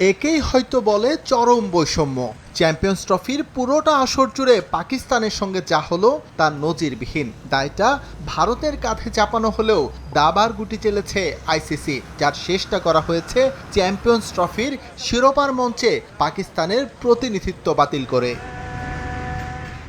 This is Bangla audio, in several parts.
একেই হয়তো বলে চরম বৈষম্য। চ্যাম্পিয়ন্স ট্রফির পুরোটা আসর জুড়ে পাকিস্তানের সঙ্গে যা হলো তা নজিরবিহীন। দায়টা ভারতের কাঁধে চাপানো হলেও দাবার গুটি চেলেছে আইসিসি, যার শেষটা করা হয়েছে চ্যাম্পিয়ন্স ট্রফির শিরোপার মঞ্চে পাকিস্তানের প্রতিনিধিত্ব বাতিল করে।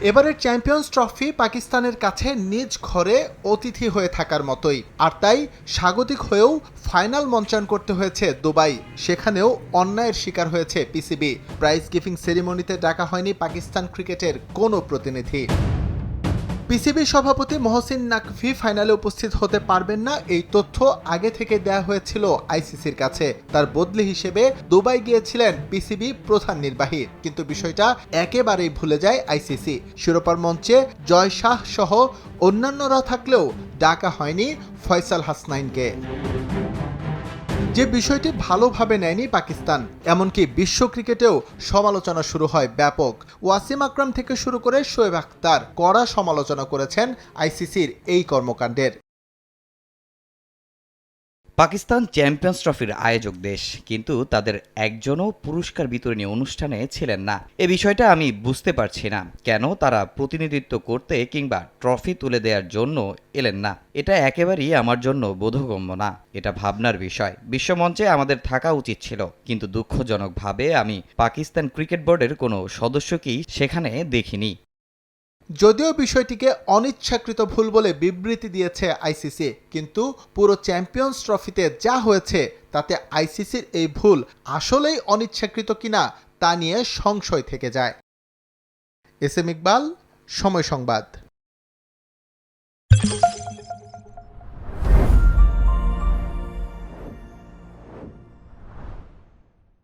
এবারের চ্যাম্পিয়ন্স ট্রফি পাকিস্তানের কাছে নিজ ঘরে অতিথি হয়ে থাকার মতোই। আর তাই স্বাগতিক হয়েও ফাইনাল মঞ্চায়ন করতে হয়েছে দুবাই। সেখানেও অন্যায়ের শিকার হয়েছে পিসিবি। প্রাইজ গিভিং সেরিমনিতে ডাকা হয়নি পাকিস্তান ক্রিকেটের কোনো প্রতিনিধি। পিসিবি সভাপতি মহসিন নাকভি ফাইনালে উপস্থিত হতে পারবেন না, এই তথ্য আগে থেকে দেয়া হয়েছিল আইসিসির কাছে। তার বদলি হিসেবে দুবাই গিয়েছিলেন পিসিবি প্রধান নির্বাহী। কিন্তু বিষয়টা একেবারেই ভুলে যায় আইসিসি। শিরোপার মঞ্চে জয় শাহ সহ অন্যান্যরা থাকলেও ডাকা হয়নি ফয়সাল হাসনাইনকে। যে বিষয়টি ভালোভাবে নেয়নি পাকিস্তান, এমনকি বিশ্ব ক্রিকেটেও সমালোচনা শুরু হয় ব্যাপক। ওয়াসিম আকরাম থেকে শুরু করে শোয়েব আখতার কড়া সমালোচনা করেছেন আইসিসির এই কর্মকাণ্ডের। পাকিস্তান চ্যাম্পিয়ন্স ট্রফির আয়োজক দেশ, কিন্তু তাদের একজনও পুরস্কার বিতরণী অনুষ্ঠানে ছিলেন না। এ বিষয়টা আমি বুঝতে পারছি না। কেন তারা প্রতিনিধিত্ব করতে কিংবা ট্রফি তুলে দেওয়ার জন্য এলেন না? এটা একেবারেই আমার জন্য বোধগম্য না। এটা ভাবনার বিষয়। বিশ্বমঞ্চে আমাদের থাকা উচিত ছিল। কিন্তু দুঃখজনকভাবে আমি পাকিস্তান ক্রিকেট বোর্ডের কোনো সদস্যকেই সেখানে দেখিনি। যদিও বিষয়টিকে অনিচ্ছাকৃত ভুল বলে বিবৃতি দিয়েছে আইসিসি, কিন্তু পুরো চ্যাম্পিয়ন্স ট্রফিতে যা হয়েছে তাতে আইসিসির এই ভুল আসলেই অনিচ্ছাকৃত কিনা তা নিয়ে সংশয় থেকে যায়। এস এম ইকবাল, সময় সংবাদ।